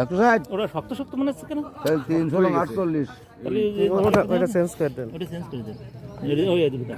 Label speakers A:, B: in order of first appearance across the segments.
A: একশো ষাট।
B: ওরা শক্ত শক্ত মনে হচ্ছে কেন?
A: তিনশো আটচল্লিশ।
C: ওটা চেঞ্জ করে দেন।
B: ওটা চেঞ্জ দেন। ওই দুটো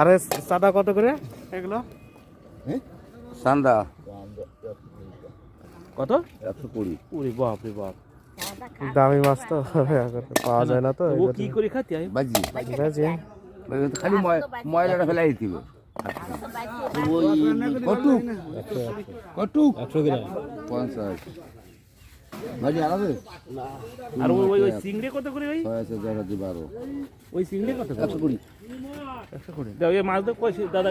C: আরও। চাঁদা কত করে? এগুলো?
A: সান্দা।
B: কত?
A: একশো কুড়ি।
B: ওরে বাপ রে বাপ।
C: দামি মাছ তো পাওয়া যায় না তো
B: ও কি করে খাতে হয়
A: বাজি।
C: ঠিক
A: খালি ময়- ময়লাটা ফেলাই দিবে। কটুক। কটুক।
B: একশো গ্রাম।
A: পঞ্চাশ। ভাজি আনাবে
B: আর ওই ওই- ওই চিংড়ি কত করে ওই?
A: ছয় হাজার বারো।
B: ওই চিংড়ি কত
A: একশো কুড়ি।
B: একশো করে দাও এই মাছ তো দাদা